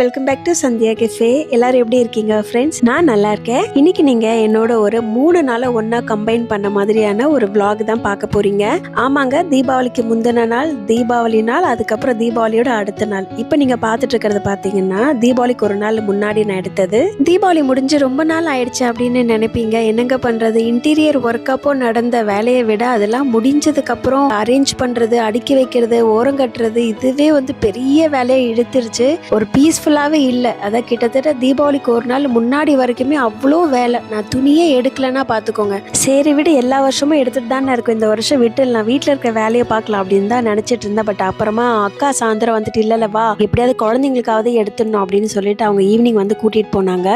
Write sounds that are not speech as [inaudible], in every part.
Welcome back to Sandhya cafe எல்லாரும் எப்படி இருக்கீங்க ஃப்ரெண்ட்ஸ் நான் நல்லா இருக்கேன். இன்னைக்கு நீங்க என்னோட ஒரு மூணு நாளை ஒன்னா கம்பைன் பண்ண மாதிரியான ஒரு விளாக் தான் பார்க்க போறீங்க. ஆமாங்க தீபாவளிக்கு முந்தின நாள் தீபாவளி நாள் அதுக்கப்புறம் தீபாவளியோட அடுத்த நாள். இப்போ நீங்க பார்த்துட்டு இருக்கிறது பார்த்தீங்கன்னா தீபாவளிக்கு ஒரு நாள் முன்னாடி நான் எடுத்தது. தீபாவளி முடிஞ்சு ரொம்ப நாள் ஆயிடுச்சு அப்படின்னு நினைப்பீங்க. என்னங்க பண்றது? இன்டீரியர் ஒர்க் அப்போ நடந்த வேலையை விட அதெல்லாம் முடிஞ்சதுக்கு அப்புறம் அரேஞ்ச் பண்றது அடுக்கி வைக்கிறது ஓரம் கட்டுறது இதுவே வந்து பெரிய வேலையை இழுத்துருச்சு. ஒரு பீஸ்ஃபுல் ஃபுல்லாகவே இல்லை. அதான் கிட்டத்தட்ட தீபாவளிக்கு ஒரு நாள் முன்னாடி வரைக்குமே அவ்வளோ வேலை. நான் துணியே எடுக்கலைன்னா பார்த்துக்கோங்க சரி விட எல்லா வருஷமும் எடுத்துகிட்டு தானே இருக்கும். இந்த வருஷம் விட்டு நான் வீட்டில் இருக்க வேலையை பார்க்கலாம் அப்படின்னு தான் நினச்சிட்டு இருந்தேன். பட் அப்புறமா அக்கா சாயந்தரம் வந்துட்டு இல்லைல்ல வா. எப்படியாவது குழந்தைங்களுக்காவது எடுத்துடணும் அப்படின்னு சொல்லிட்டு அவங்க ஈவினிங் வந்து கூட்டிகிட்டு போனாங்க.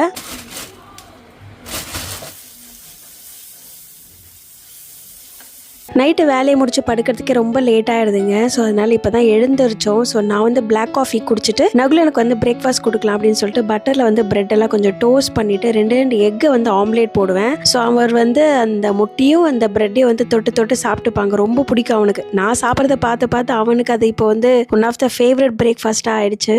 நைட்டு வேலையை முடிச்சு படுக்கிறதுக்கே ரொம்ப லேட் ஆயிடுதுங்க. ஸோ அதனால இப்போ தான் எழுந்திரிச்சோம். ஸோ நான் வந்து பிளாக் காஃபி குடிச்சிட்டு நகுல எனக்கு வந்து பிரேக்ஃபாஸ்ட் கொடுக்கலாம் அப்படின்னு சொல்லிட்டு பட்டரில் வந்து பிரெட் எல்லாம் கொஞ்சம் டோஸ்ட் பண்ணிட்டு ரெண்டு ரெண்டு எக்கை வந்து ஆம்லேட் போடுவேன். ஸோ அவர் வந்து அந்த முட்டையும் அந்த பிரெட்டையும் வந்து தொட்டு தொட்டு சாப்பிட்டுப்பாங்க. ரொம்ப பிடிக்கும் அவனுக்கு. நான் சாப்பிட்றத பார்த்து பார்த்து அவனுக்கு அது இப்போ வந்து ஒன் ஆஃப் த ஃபேவரட் பிரேக்ஃபாஸ்ட்டாக ஆயிடுச்சு.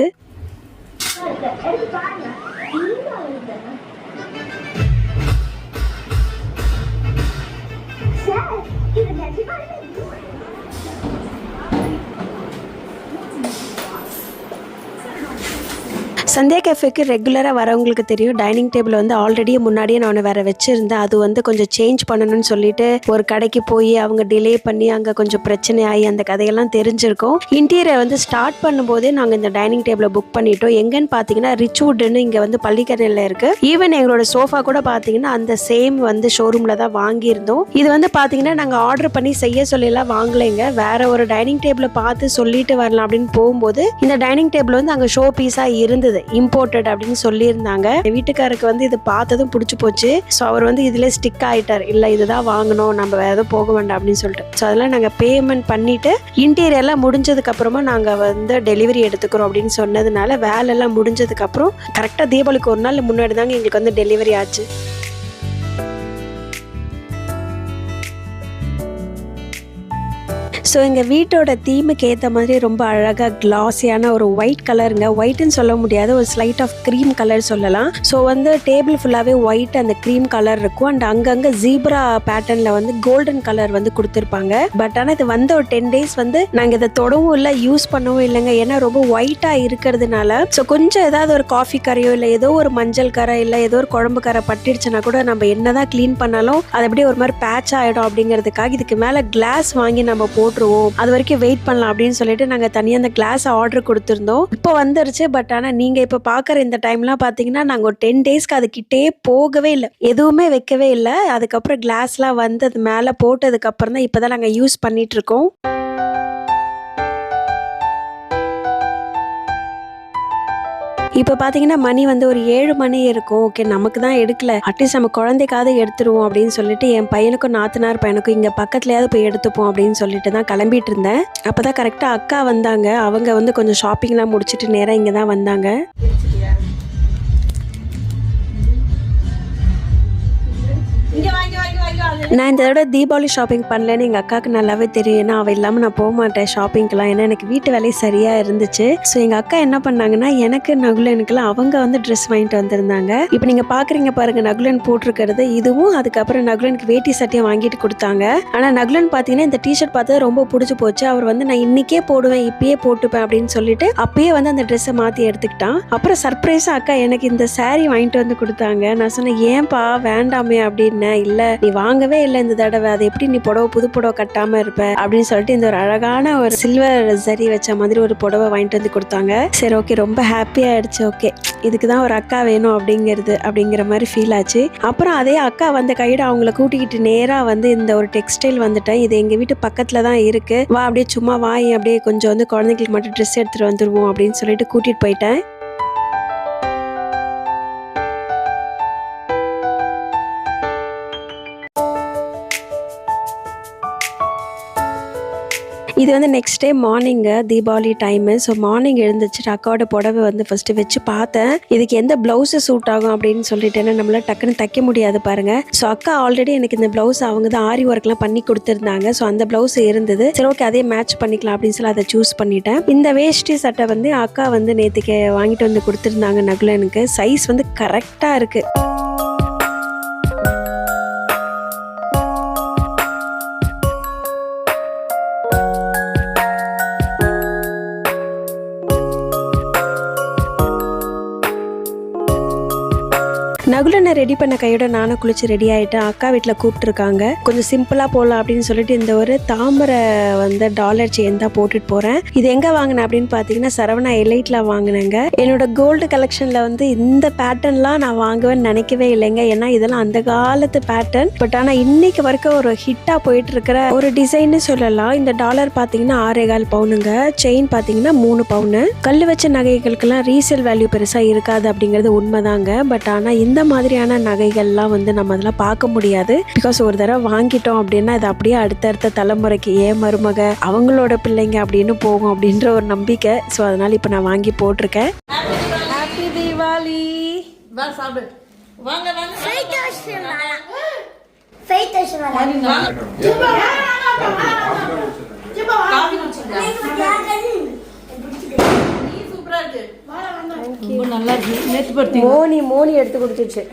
சந்தியா கேஃபேக்கு ரெகுலராக வரவங்களுக்கு தெரியும். டைனிங் டேபிள் வந்து ஆல்ரெடி முன்னாடியே நான் வேற வச்சுருந்தேன். அது வந்து கொஞ்சம் சேஞ்ச் பண்ணணும்னு சொல்லிட்டு ஒரு கடைக்கு போய் அவங்க டிலே பண்ணி அங்கே கொஞ்சம் பிரச்சனை ஆகி அந்த கதையெல்லாம் தெரிஞ்சிருக்கும். இன்டீரியர் வந்து ஸ்டார்ட் பண்ணும்போதே நாங்கள் இந்த டைனிங் டேபிளை புக் பண்ணிட்டோம். எங்கன்னு பார்த்தீங்கன்னா ரிச்வுட்னு இங்கே வந்து பள்ளிக்கரையில் இருக்கு. ஈவன் எங்களோட சோஃபா கூட பார்த்தீங்கன்னா அந்த சேம் வந்து ஷோரூமில் தான் வாங்கியிருந்தோம். இது வந்து பார்த்தீங்கன்னா நாங்கள் ஆர்டர் பண்ணி செய்ய சொல்லிலாம் வாங்கலைங்க. வேற ஒரு டைனிங் டேபிளை பார்த்து சொல்லிட்டு வரலாம் அப்படின்னு போகும்போது இந்த டைனிங் டேபிள் வந்து அங்கே ஷோ பீஸாக இருந்தது. இம்போர்ட்டட் அப்படின்னு சொல்லியிருந்தாங்க. என் வீட்டுக்காருக்கு வந்து இது பார்த்ததும் பிடிச்சி போச்சு. ஸோ அவர் வந்து இதில் ஸ்டிக் ஆகிட்டார் இல்லை இதுதான் வாங்கணும் நம்ம வேறு எதுவும் போக வேண்டாம் அப்படின்னு சொல்லிட்டு. ஸோ அதெல்லாம் நாங்கள் பேமெண்ட் பண்ணிட்டு இன்டீரியர்லாம் முடிஞ்சதுக்கப்புறமா நாங்கள் வந்து டெலிவரி எடுத்துக்கிறோம் அப்படின்னு சொன்னதுனால வேலையெல்லாம் முடிஞ்சதுக்கு அப்புறம் கரெக்டாக தீபாவளிக்கு ஒரு நாள் முன்னாடி தாங்க எங்களுக்கு வந்து டெலிவரி ஆச்சு. ஸோ எங்கள் வீட்டோட தீமுக்கு ஏற்ற மாதிரி ரொம்ப அழகாக கிளாஸியான ஒரு ஒயிட் கலருங்க ஒயிட்னு சொல்ல முடியாது. ஒரு ஸ்லைட் ஆஃப் க்ரீம் கலர் சொல்லலாம். ஸோ வந்து டேபிள் ஃபுல்லாகவே ஒயிட் அந்த க்ரீம் கலர் இருக்கும். அண்ட் அங்கங்கே ஜீப்ரா பேட்டர்னில் வந்து கோல்டன் கலர் வந்து கொடுத்துருப்பாங்க. பட் ஆனால் இது வந்த ஒரு டென் டேஸ் வந்து நாங்கள் இதை தொடவும் இல்லை யூஸ் பண்ணவும் இல்லைங்க. ஏன்னா ரொம்ப ஒயிட்டாக இருக்கிறதுனால. ஸோ கொஞ்சம் ஏதாவது ஒரு காஃபி கரையோ இல்லை ஏதோ ஒரு மஞ்சள் கரை இல்லை ஏதோ ஒரு குழம்பு கரை பட்டுடுச்சுன்னா கூட நம்ம என்னதான் க்ளீன் பண்ணாலும் அது அப்படியே ஒரு மாதிரி பேட்ச் ஆகிடும் அப்படிங்கிறதுக்காக இதுக்கு மேலே கிளாஸ் வாங்கி நம்ம போட்டுருவோம். அது வரைக்கும் வெயிட் பண்ணலாம் அப்படின்னு சொல்லிட்டு நாங்கள் தனியாக அந்த கிளாஸ் ஆர்டர் கொடுத்துருந்தோம். இப்போ வந்துருச்சு பட் ஆனால் நீங்கள் இப்போ பார்க்குற இந்த டைம்லாம் பார்த்தீங்கன்னா நாங்கள் ஒரு டென் டேஸ்க்கு அதுக்கிட்டே போகவே இல்லை. எதுவுமே வைக்கவே இல்லை. அதுக்கப்புறம் கிளாஸ்லாம் வந்து அது மேலே போட்டதுக்கப்புறம் தான் இப்போ தான் நாங்கள் யூஸ் பண்ணிகிட்ருக்கோம் இருக்கோம். இப்போ பார்த்தீங்கன்னா மணி வந்து ஒரு ஏழு மணி இருக்கும். ஓகே நமக்கு தான் எடுக்கல. அட்லீஸ்ட் நம்ம குழந்தைக்காவது எடுத்துருவோம் அப்படின்னு சொல்லிட்டு என் பையனுக்கும் நாத்தனார் பையனுக்கும் இங்கே பக்கத்துலையாவது போய் எடுத்துப்போம் அப்படின்னு சொல்லிட்டு தான் கிளம்பிட்டு இருந்தேன். அப்போ தான் கரெக்டாக அக்கா வந்தாங்க. அவங்க வந்து கொஞ்சம் ஷாப்பிங்லாம் முடிச்சுட்டு நேராக இங்கே தான் வந்தாங்க. நான் இந்த தடவை தீபாவளி ஷாப்பிங் பண்ணலன்னு எங்கள் அக்காவுக்கு நல்லாவே தெரியும். ஏன்னா அவள் இல்லாமல் நான் போக மாட்டேன் ஷாப்பிங்க்கெலாம் ஏன்னா எனக்கு வீட்டு வேலை சரியாக இருந்துச்சு. ஸோ எங்கள் அக்கா என்ன பண்ணாங்கன்னா எனக்கு நகுலனுக்குலாம் அவங்க வந்து ட்ரெஸ் வாங்கிட்டு வந்திருந்தாங்க. இப்போ நீங்கள் பார்க்குறீங்க பாருங்க நகுலன் போட்டிருக்கிறது. இதுவும் அதுக்கப்புறம் நகுலனுக்கு வேட்டி சட்டையை வாங்கிட்டு கொடுத்தாங்க. ஆனால் நகுலன் பார்த்தீங்கன்னா இந்த டிஷர்ட் பார்த்தா ரொம்ப பிடிச்சி போச்சு. அவர் வந்து நான் இன்றைக்கே போடுவேன் இப்பயே போட்டுப்பேன் அப்படின்னு சொல்லிட்டு அப்பயே வந்து அந்த ட்ரெஸ்ஸை மாற்றி எடுத்துக்கிட்டான். அப்புறம் சர்ப்ரைஸாக அக்கா எனக்கு இந்த சாரீ வாங்கிட்டு வந்து கொடுத்தாங்க. நான் சொன்னேன் ஏன்பா வேண்டாமே அப்படின்னேன். இல்லை நீ வாங்கவே இல்லை இந்த தடவை. அது எப்படி நீ புடவை புது புடவை கட்டாம இருப்ப? அப்படின்னு சொல்லிட்டு இந்த ஒரு அழகான ஒரு சில்வர் சரி வச்ச மாதிரி ஒரு புடவை வாங்கிட்டு வந்து கொடுத்தாங்க. சரி ஓகே ரொம்ப ஹாப்பியாக ஆயிடுச்சு. ஓகே இதுக்கு தான் ஒரு அக்கா வேணும் அப்படிங்கிறது அப்படிங்கிற மாதிரி ஃபீல் ஆச்சு. அப்புறம் அதே அக்கா வந்த கையிட அவங்கள கூட்டிக்கிட்டு நேராக வந்து இந்த ஒரு டெக்ஸ்டைல் வந்துட்டேன். இது எங்கள் வீட்டு பக்கத்தில் தான் இருக்குது வா அப்படியே சும்மா வாய் அப்படியே கொஞ்சம் வந்து குழந்தைங்களுக்கு மட்டும் ட்ரெஸ் எடுத்துகிட்டு வந்துடுவோம் அப்படின்னு சொல்லிட்டு கூட்டிகிட்டு போயிட்டேன். இது வந்து next day morning Deepavali time so morning எழுந்துச்சு அக்காவோட புடவை வந்து ஃபஸ்ட்டு வச்சு பார்த்தேன். இதுக்கு எந்த ப்ளவுஸு சூட் ஆகும் அப்படின்னு சொல்லிட்டேன்னா நம்மளால் டக்குன்னு தைக்க முடியாது பாருங்க. ஸோ அக்கா ஆல்ரெடி எனக்கு இந்த ப்ளவுஸ் அவங்க தான் ஆரி ஒர்க்லாம் பண்ணி கொடுத்துருந்தாங்க. ஸோ அந்த ப்ளவுஸ் இருந்தது. சரி ஓகே அதே மேட்ச் பண்ணிக்கலாம் அப்படின்னு சொல்லி அதை சூஸ் பண்ணிட்டேன். இந்த வேஷ்டி சட்டை வந்து அக்கா வந்து நேற்றுக்கு வாங்கிட்டு வந்து கொடுத்துருந்தாங்க நகுல எனக்கு சைஸ் வந்து கரெக்டாக இருக்குது நகுலனை ரெடி பண்ண கையோட நானும் குளிச்சு ரெடி ஆயிட்டேன் அக்கா வீட்டில் கூப்பிட்டுருக்காங்க. கொஞ்சம் சிம்பிளாக போகலாம் அப்படின்னு சொல்லிட்டு இந்த ஒரு தாமரை வந்து டாலர் செயின் தான் போட்டுட்டு போகிறேன் இது எங்கே வாங்கினேன் அப்படின்னு பார்த்தீங்கன்னா சரவணா எலைட்டில் வாங்கினேங்க. என்னோட கோல்டு கலெக்ஷனில் வந்து இந்த பேட்டர்ன்லாம் நான் வாங்குவேன்னு நினைக்கவே இல்லைங்க. ஏன்னா இதெல்லாம் அந்த காலத்து பேட்டர்ன் பட் ஆனால் இன்னைக்கு வரைக்கும் ஒரு ஹிட்டாக போயிட்டு இருக்கிற ஒரு டிசைன்னு சொல்லலாம். இந்த டாலர் பார்த்தீங்கன்னா ஆறே கால் பவுனுங்க. செயின் பார்த்தீங்கன்னா மூணு பவுனு. கல் வச்ச நகைகளுக்கெல்லாம் ரீசேல் வேல்யூ பெருசாக இருக்காது அப்படிங்கிறது உண்மைதாங்க. பட் ஆனால் இந்த மாதிரியான நகைகள்லாம் வந்து நம்ம அதெல்லாம் பார்க்க முடியாது. பிகாஸ் ஒரு தடவை வாங்கிட்டோம் அப்படின்னா அது அப்படியே அடுத்தடுத்த தலைமுறைக்கு ஏன் மருமக அவங்களோட பிள்ளைங்க அப்படின்னு போகும் அப்படின்ற ஒரு நம்பிக்கை. ஸோ அதனால இப்போ நான் வாங்கி போட்டிருக்கேன். ஹாப்பி தீபாவளி வாங்க வாங்க Feito chorar. காஃபி குடிச்சிருக்கா நீ சூப்பரா இருக்கு ரொம்ப நல்லா இருக்கு நேத்து படுத்தி மோனி மோனி எடுத்து கொடுத்துச்சு.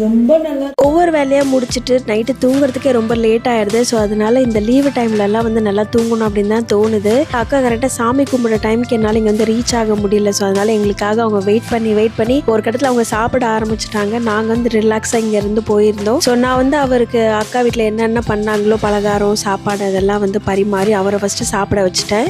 ரொம்ப நல்லா ஒவ்வொரு வேலையாக முடிச்சுட்டு நைட்டு தூங்குறதுக்கே ரொம்ப லேட் ஆயிடுது. ஸோ அதனால இந்த லீவு டைம்ல எல்லாம் வந்து நல்லா தூங்கணும் அப்படின்னு தான் தோணுது. அக்கா கரெக்டாக சாமி கும்பிட்ற டைம்க்கு என்னால் இங்கே வந்து ரீச் ஆக முடியல. ஸோ அதனால எங்களுக்காக அவங்க வெயிட் பண்ணி வெயிட் பண்ணி ஒரு கட்டத்தில் அவங்க சாப்பிட ஆரம்பிச்சிட்டாங்க. நாங்கள் வந்து ரிலாக்ஸாக இங்கேருந்து போயிருந்தோம். ஸோ நான் வந்து அவருக்கு அக்கா வீட்டில் என்னென்ன பண்ணாங்களோ பலகாரம் சாப்பாடு அதெல்லாம் வந்து பரிமாறி அவரை ஃபஸ்ட்டு சாப்பிட வச்சுட்டேன்.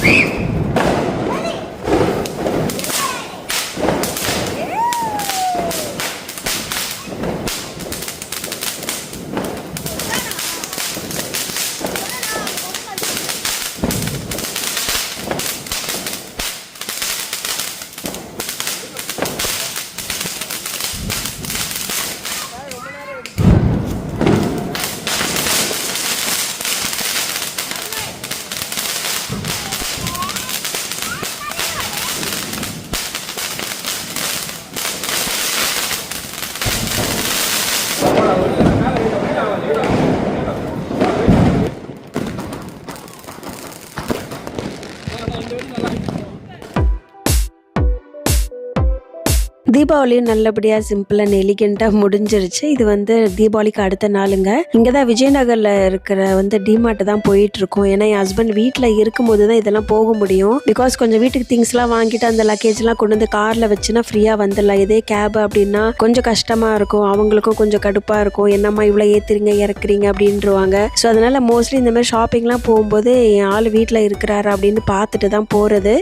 Beep. தீபாவளியும் நல்லபடியாக சிம்பிளாக எலிகெண்ட்டாக முடிஞ்சிருச்சு. இது வந்து தீபாவளிக்கு அடுத்த நாளுங்க. இங்கே தான் விஜயநகரில் இருக்கிற வந்து டிமார்ட் தான் போயிட்டு இருக்கோம் ஏன்னா என் ஹஸ்பண்ட் வீட்டில் இருக்கும்போது தான் இதெல்லாம் போக முடியும். பிகாஸ் கொஞ்சம் வீட்டுக்கு திங்ஸ்லாம் வாங்கிட்டு அந்த லக்கேஜ்லாம் கொண்டு வந்து காரில் வச்சுன்னா ஃப்ரீயாக வந்துடலாம். இதே கேப் அப்படின்னா கொஞ்சம் கஷ்டமாக இருக்கும். அவங்களுக்கும் கொஞ்சம் கடுப்பாக இருக்கும். என்னம்மா இவ்வளோ ஏற்றுறீங்க இறக்குறீங்க அப்படின்றவாங்க. ஸோ அதனால் மோஸ்ட்லி இந்த மாதிரி ஷாப்பிங்லாம் போகும்போது என் ஆள் வீட்டில் இருக்கிறாரு அப்படின்னு பார்த்துட்டு தான் போகிறது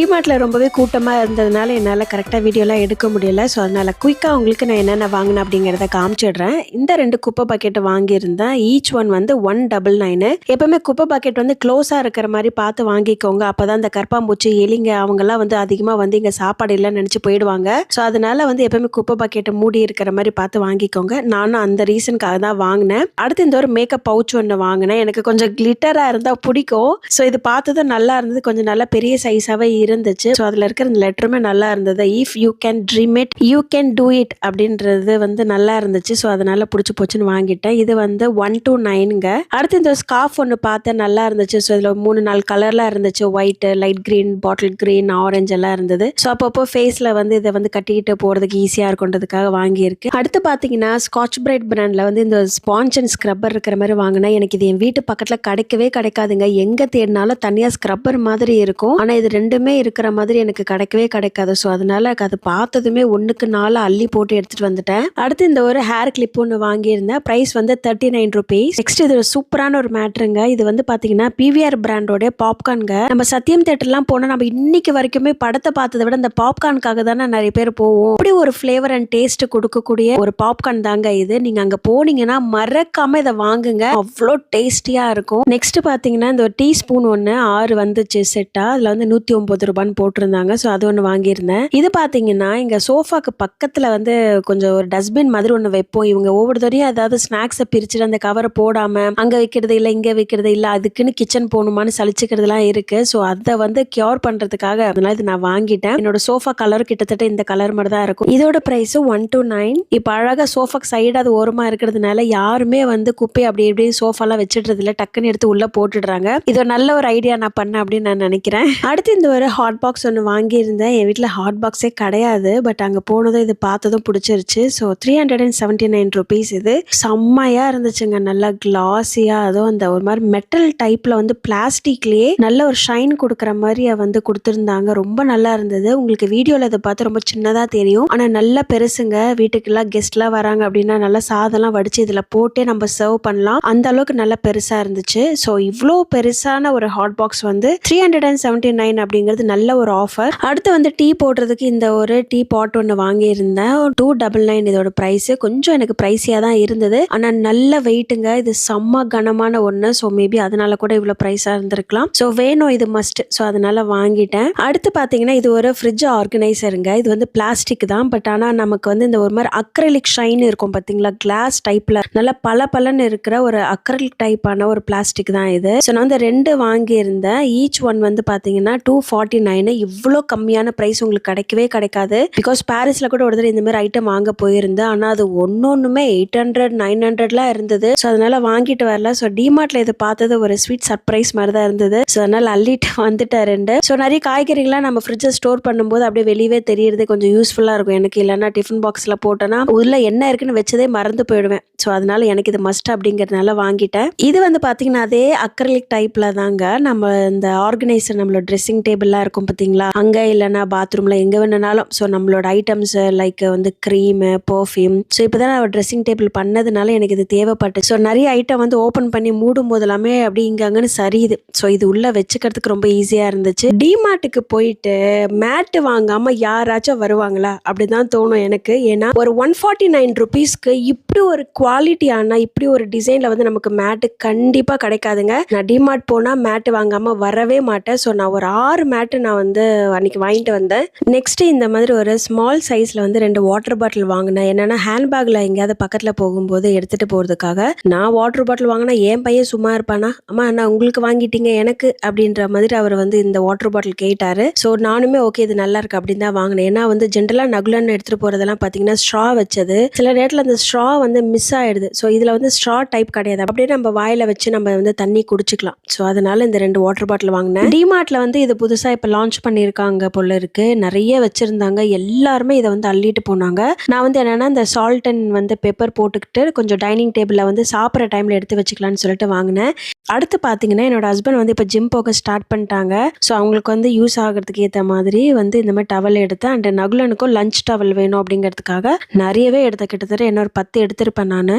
டிமார்ட்டில் ரொம்பவே கூட்டமாக இருந்ததுனால என்னால் கரெக்டாக வீடியோலாம் எடுக்க முடியல. ஸோ அதனால் குயிக்காக உங்களுக்கு நான் என்னென்ன வாங்கினேன் அப்படிங்கிறத காமிச்சிடுறேன். இந்த ரெண்டு குப்பை பாக்கெட்டு வாங்கியிருந்தேன் ஈச் ஒன் வந்து ஒன் டபுள் நைனு எப்போவுமே குப்பை பாக்கெட் வந்து க்ளோஸாக இருக்கிற மாதிரி பார்த்து வாங்கிக்கோங்க. அப்போ தான் இந்த கற்பாம்பூச்சி எலிங்க அவங்கெல்லாம் வந்து அதிகமாக வந்து இங்கே சாப்பாடு இல்லைன்னு நினச்சி போயிடுவாங்க. ஸோ அதனால் வந்து எப்போவுமே குப்பை பாக்கெட்டை மூடி இருக்கிற மாதிரி பார்த்து வாங்கிக்கோங்க. நானும் அந்த ரீசனுக்காக தான் வாங்கினேன். அடுத்து இந்த ஒரு மேக்கப் பவுச் ஒன்று வாங்கினேன். எனக்கு கொஞ்சம் கிளிட்டராக இருந்தால் பிடிக்கும். ஸோ இது பார்த்ததும் நல்லா இருந்தது. கொஞ்சம் நல்லா பெரிய சைஸாகவே இருந்துச்சு. ஸோ அதில் இருக்கிற இந்த லெட்டருமே நல்லா இருந்தது. If you can dream it you can do it அப்படின்றது வந்து நல்லா இருந்துச்சு. ஸோ அதனால பிடிச்சி போச்சுன்னு வாங்கிட்டேன். இது வந்து ஒன் டூ நைனுங்க அடுத்து இந்த ஸ்கார்ஃப் ஒன்று பார்த்தேன். நல்லா இருந்துச்சு. ஸோ இதில் மூணு நாலு கலர்லாம் இருந்துச்சு. White light green bottle green orange எல்லாம் இருந்தது. ஸோ அப்பப்போ ஃபேஸில் வந்து இதை வந்து கட்டிக்கிட்டு போகிறதுக்கு ஈஸியாக இருக்குன்றதுக்காக வாங்கியிருக்கு அடுத்து பார்த்தீங்கன்னா ஸ்காட்ச் பிரைட் பிராண்டில் வந்து இந்த ஸ்பாஞ்ச் அண்ட் ஸ்க்ரப்பர் இருக்கிற மாதிரி வாங்கினேன். எனக்கு இது என் வீட்டு பக்கத்தில் கிடைக்கவே கிடைக்காதுங்க. எங்கே தேடினாலும் தனியாக ஸ்க்ரப்பர் மாதிரி இருக்கும். ஆனால் இது ரெண்டுமே இருக்கிற மாதிரி எனக்கு கிடைக்கவே கிடைக்காது. ஸோ அதனால அது பார்த்ததுமே ஒன்றுக்கு நாலு அள்ளி போட்டு எடுத்துகிட்டு வந்துட்டேன். அடுத்து இந்த ஒரு ஹேர் கிளிப் ஒன்று வாங்கியிருந்தேன். ப்ரைஸ் வந்து தேர்ட்டி நைன் ருபீஸ் நெக்ஸ்ட் இது ஒரு சூப்பரான ஒரு மேட்ருங்க இது வந்து பார்த்தீங்கன்னா பிவிஆர் பிராண்டோட பாப்கார்னுங்க நம்ம சத்தியம் தேட்டர்லாம் போனால் நம்ம இன்னைக்கு வரைக்குமே படத்தை பார்த்ததை விட இந்த பாப்கார்னுக்காக தானே நிறைய பேர் போவோம். அப்படி ஒரு ஃப்ளேவர் அண்ட் டேஸ்ட் கொடுக்கக்கூடிய ஒரு பாப்கார்ன் தாங்க இது. நீங்கள் அங்கே போனீங்கன்னா மறக்காம இதை வாங்குங்க. அவ்வளோ டேஸ்டியாக இருக்கும். நெக்ஸ்ட் பார்த்தீங்கன்னா இந்த ஒரு டீ ஸ்பூன் ஒன்று ஆறு வந்துச்சு செட்டாக அதில் வந்து நூற்றி ஒம்பது ரூபான்னு போட்டிருந்தாங்க. ஸோ அது ஒன்று வாங்கியிருந்தேன். இது பார்த்தீங்கன்னா இங்கே சோஃபாக்கு பக்கத்தில் வந்து கொஞ்சம் ஒரு டஸ்ட்பின் மாதிரி ஒன்று வைப்போம். இவங்க ஒவ்வொரு தடையும் ஏதாவது ஸ்நாக்ஸை பிரிச்சுட்டு அந்த கவரை போடாமல் அங்கே வைக்கிறது இல்லை இங்கே வைக்கிறது இல்லை அதுக்குன்னு கிச்சன் போகணுமான்னு சளிச்சுக்கிறதுலாம் இருக்குது ஸோ அதை வந்து கியூர் பண்ணுறதுக்காக அதனால இது நான் வாங்கிட்டேன். என்னோட சோஃபா கலர் கிட்டத்தட்ட இந்த கலர் மாதிரி தான் இருக்கும். இதோட ப்ரைஸ் ஒன் டூ நைன் இப்போ அழகாக சோஃபாக்கு சைடு அது ஓரமாக இருக்கிறதுனால யாருமே வந்து குப்பை அப்படி இப்படி சோஃபாலாம் வச்சிடுறது இல்லை. டக்குன்னு எடுத்து உள்ளே போட்டுடுறாங்க. இது நல்ல ஒரு ஐடியா நான் பண்ணேன் அப்படின்னு நான் நினைக்கிறேன். அடுத்து இந்த ஒரு ஹாட் பாக்ஸ் ஒன்று வாங்கியிருந்தேன். என் வீட்டில் ஹாட் பாக்ஸே கிடையாது. பட் அங்கே போனதும் இது பார்த்ததும் பிடிச்சிருச்சு. So three hundred and seventy nine rupees இது. செம்மையாக இருந்துச்சுங்க. நல்லா கிளாஸியாக அதுவும் அந்த ஒரு மாதிரி மெட்டல் டைப்பில் வந்து பிளாஸ்டிக்லேயே நல்ல ஒரு ஷைன் கொடுக்குற மாதிரி வந்து கொடுத்துருந்தாங்க. ரொம்ப நல்லா இருந்தது. உங்களுக்கு வீடியோவில் இதை பார்த்து ரொம்ப சின்னதாக தெரியும். ஆனால் நல்லா பெருசுங்க. வீட்டுக்கெல்லாம் கெஸ்ட்லாம் வராங்க அப்படின்னா நல்லா சாதம்லாம் வடித்து இதில் போட்டே நம்ம சர்வ் பண்ணலாம். அந்த அளவுக்கு நல்லா பெருசாக இருந்துச்சு. ஸோ இவ்வளோ பெருசான ஒரு ஹாட் பாக்ஸ் வந்து three hundred and seventy nine அப்படிங்கிறது நல்ல ஒரு ஆஃபர் அடுத்து வந்து டீ போடுறதுக்கு இந்த ஒரு டீ பாட் ஒன்று வாங்கியிருந்தேன். டூ டபுள் நைன் இதோட ப்ரைஸு கொஞ்சம் எனக்கு ப்ரைஸியாக தான் இருந்தது. ஆனால் நல்ல வெயிட்டுங்க இது செம்ம கனமான ஒன்று ஸோ மேபி அதனால கூட இவ்வளோ ப்ரைஸாக இருந்திருக்கலாம். ஸோ வேணும் இது மஸ்ட் ஸோ அதனால வாங்கிட்டேன். அடுத்து பார்த்தீங்கன்னா இது ஒரு ஃப்ரிட்ஜ் ஆர்கனைசருங்க இது வந்து பிளாஸ்டிக் தான். பட் ஆனால் நமக்கு வந்து இந்த ஒரு மாதிரி அக்ரலிக் ஷைன் இருக்கும் பார்த்தீங்களா கிளாஸ் டைப்பில் நல்லா பல பலன்னு இருக்கிற ஒரு அக்ரலிக் டைப்பான ஒரு பிளாஸ்டிக் தான் இது. ஸோ நான் வந்து ரெண்டு வாங்கியிருந்தேன். ஈச் ஒன் வந்து பார்த்தீங்கன்னா டூ ஃபார்ட்டி நைனு இவ்வளோ கம்மியான ப்ரைஸ் உங்களுக்கு கிடைக்கவே கிடைக்காது. பிகாஸ் பாரிஸில் கூட ஒரு தடவை இந்த மாதிரி ஐட்டம் வாங்க போயிருந்தேன். ஆனால் அது ஒன்னொன்றுமே எயிட் ஹண்ட்ரட் நைன் ஹண்ட்ரட்லாம் இருந்தது. ஸோ அதனால் வாங்கிட்டு வரல. ஸோ டிமார்ட்ல இதை பார்த்தது ஒரு ஸ்வீட் சர்ப்ரைஸ் மாதிரி தான் இருந்தது. ஸோ அதனால் அள்ளிட்டு [laughs] வந்துட்டேன் ரெண்டு. ஸோ நிறைய காய்கறிகள்லாம் நம்ம ஃப்ரிட்ஜை ஸ்டோர் பண்ணும்போது அப்படியே வெளியவே தெரியறது கொஞ்சம் யூஸ்ஃபுல்லாக இருக்கும். எனக்கு இல்லைன்னா டிஃபன் பாக்ஸில் போட்டேன்னா உள்ள என்ன இருக்குன்னு வச்சதே மறந்து போயிடுவேன். ஸோ அதனால எனக்கு இது மஸ்ட் அப்படிங்கிறதுனால வாங்கிட்டேன். இது வந்து பார்த்தீங்கன்னா அதே அக்ரலிக் டைப்பில் தாங்க நம்ம இந்த ஆர்கனைசர் நம்மளோட ட்ரெஸ்ஸிங் டேபிள்லாம் இருக்கும் பார்த்தீங்களா அங்கே இல்லைன்னா பாத்ரூமில் எங்கே வேணுனாலும் ஸோ நம்மளோட ஐட்டம்ஸ் லைக் வந்து க்ரீமு பர்ஃப்யூம் ஸோ இப்போ தான் நான் ட்ரெஸ்ஸிங் டேபிள் பண்ணதுனால எனக்கு இது தேவைப்பட்டு ஸோ நிறைய ஐட்டம் வந்து ஓப்பன் பண்ணி மூடும் போது எல்லாமே அப்படி இங்க அங்கன்னு சரியுது. ஸோ இது உள்ளே வச்சுக்கிறதுக்கு ரொம்ப ஈஸியாக இருந்துச்சு. டிமார்ட்டுக்கு போயிட்டு மேட்டு வாங்காமல் யாராச்சும் வருவாங்களா? அப்படி தான் தோணும் எனக்கு. ஏன்னா ஒரு ஒன் ஃபார்ட்டி நைன் ருபீஸ்க்கு இப்படி ஒரு குவாலிட்டியான இப்படி ஒரு டிசைனில் வந்து நமக்கு மேட்டு கண்டிப்பாக கிடைக்காதுங்க. நான் டிமார்ட் போனால் மேட்டு வாங்காமல் வரவே மாட்டேன். ஸோ நான் ஒரு ஆறு மேட்டு நான் வந்து அன்னைக்கு வாங்கிட்டு வந்தேன். நெக்ஸ்ட் இந்த மாதிரி ஒரு ஸ்மால் சைஸில் வந்து ரெண்டு வாட்டர் பாட்டில் வாங்கினேன். என்னன்னா ஹேண்ட்பேக்கில் எங்கேயாவது பக்கத்தில் போகும்போது எடுத்துகிட்டு போகிறதுக்காக நான் வாட்டர் பாட்டில் வாங்கினா என் பையன் சும்மா இருப்பானா? அம்மா நான் உங்களுக்கு வாங்கிட்டீங்க எனக்கு அப்படின்ற மாதிரி அவர் வந்து இந்த வாட்டர் பாட்டில் கேட்டார். ஸோ நானுமே ஓகே இது நல்லா இருக்கு அப்படின்னு தான் வாங்கினேன். ஏன்னா வந்து ஜென்ரலாக நகுலன்னு எடுத்துகிட்டு போகிறதெல்லாம் பார்த்தீங்கன்னா ஸ்ட்ரா வச்சது. சில நேரத்தில் அந்த ஸ்ட்ரா வந்து மிஸ் ஆயிடுது. ஸோ இதில் வந்து ஸ்ட்ரா டைப் கிடையாது. அப்படியே நம்ம வாயில் வச்சு நம்ம வந்து தண்ணி குடிச்சிக்கலாம். ஸோ அதனால இந்த ரெண்டு வாட்டர் பாட்டில் வாங்கினேன். டிமார்ட்ல வந்து இது புதுசாக இப்போ லான்ச் பண்ணியிருக்காங்க போல இருக்கு. நிறைய வச்சுருந்தாங்க. எல்லாருமே இதை வந்து அள்ளிட்டு போனாங்க. நான் வந்து என்னென்னா இந்த சால்ட் அண்ட் வந்து பெப்பர் போட்டுக்கிட்டு கொஞ்சம் டைனிங் டேபிளில் வந்து சாப்பிட்ற டைமில் எடுத்து வச்சுக்கலான்னு சொல்லிட்டு வாங்கினேன். அடுத்து பார்த்தீங்கன்னா என்னோட ஹஸ்பண்ட் வந்து இப்போ ஜிம் போக ஸ்டார்ட் பண்ணிட்டாங்க. ஸோ அவங்களுக்கு வந்து யூஸ் ஆகிறதுக்கு ஏற்ற மாதிரி வந்து இந்த மாதிரி டவல் எடுத்தேன் அண்ட் நகுலனுக்கும் லஞ்ச் டவல் வேணும் அப்படிங்கிறதுக்காக நிறையவே எடுத்த கிட்டத்தட்ட என்ன ஒரு பத்து எடுத்திருப்பேன் நான்.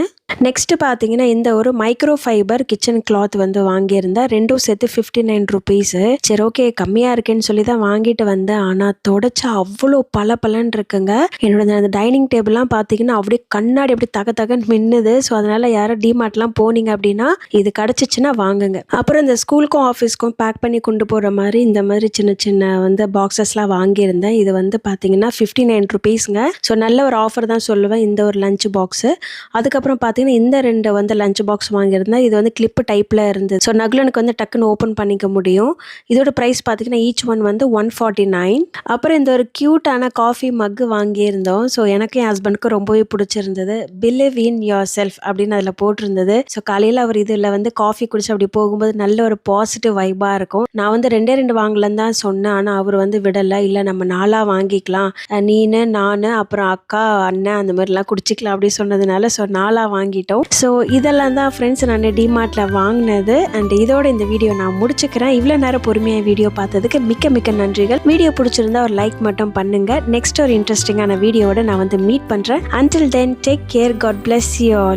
நெக்ஸ்ட் பார்த்தீங்கன்னா இந்த ஒரு மைக்ரோ ஃபைபர் கிச்சன் கிளாத் வந்து வாங்கியிருந்தேன். ரெண்டும் சேர்த்து ஃபிஃப்டி நைன் ருபீஸு சரி ஓகே கம்மியாக இருக்கேன்னு சொல்லி தான் வாங்கிட்டு வந்தேன். ஆனால் தொடச்சா அவ்வளோ பல பலன் இருக்குங்க. என்னோட அந்த டைனிங் டேபிள்லாம் பார்த்தீங்கன்னா அப்படியே கண்ணாடி அப்படி தக தகன்னு மின்னுது. ஸோ அதனால யாரும் டிமார்ட்லாம் போனீங்க அப்படின்னா இது கிடச்சிச்சின்னா பிடிச்சிருந்துச்சுன்னா வாங்குங்க. அப்புறம் இந்த ஸ்கூலுக்கும் ஆஃபீஸ்க்கும் பேக் பண்ணி கொண்டு போகிற மாதிரி இந்த மாதிரி சின்ன சின்ன வந்து பாக்ஸஸ்லாம் வாங்கியிருந்தேன். இது வந்து பார்த்தீங்கன்னா ஃபிஃப்டி நைன் ருபீஸுங்க ஸோ நல்ல ஒரு ஆஃபர் தான் சொல்லுவேன். இந்த ஒரு லஞ்ச் பாக்ஸு அதுக்கப்புறம் பார்த்தீங்கன்னா இந்த ரெண்டு வந்து லஞ்ச் பாக்ஸ் வாங்கியிருந்தேன். இது வந்து கிளிப்பு டைப்பில் இருந்தது. ஸோ நகுலனுக்கு வந்து டக்குன்னு ஓப்பன் பண்ணிக்க முடியும். இதோட ப்ரைஸ் பார்த்தீங்கன்னா ஈச் ஒன் வந்து ஒன் ஃபார்ட்டி நைன் அப்புறம் இந்த ஒரு க்யூட்டான காஃபி மக்கு வாங்கியிருந்தோம். ஸோ எனக்கு என் ஹஸ்பண்டுக்கு ரொம்பவே பிடிச்சிருந்தது. பிலிவ் இன் யோர் செல்ஃப் அப்படின்னு அதில் போட்டிருந்தது. ஸோ காலையில் அவர் இதில் வந்து காஃபி குடிச்சு அப்படி போகும்போது நல்ல ஒரு பாசிட்டிவ் வைபாக இருக்கும். நான் வந்து ரெண்டே ரெண்டு வாங்கலன்னு தான் சொன்னேன். ஆனால் அவர் வந்து விடலை. இல்லை நம்ம நாளாக வாங்கிக்கலாம். நீனு நான் அப்புறம் அக்கா அண்ணன் அந்த மாதிரிலாம் குடிச்சிக்கலாம் அப்படி சொன்னதுனால ஸோ நாளாக வாங்கிட்டோம். ஸோ இதெல்லாம் தான் ஃப்ரெண்ட்ஸ் நான் டிமார்ட்டில் வாங்கினது. அண்ட் இதோட இந்த வீடியோ நான் முடிச்சுக்கிறேன். இவ்வளோ நேரம் பொறுமையாக வீடியோ பார்த்ததுக்கு மிக்க மிக்க நன்றிகள். வீடியோ பிடிச்சிருந்தா ஒரு லைக் மட்டும் பண்ணுங்க. நெக்ஸ்ட் ஒரு இன்ட்ரெஸ்டிங்கான வீடியோவோட நான் வந்து மீட் பண்ணுறேன் until then take care God bless you all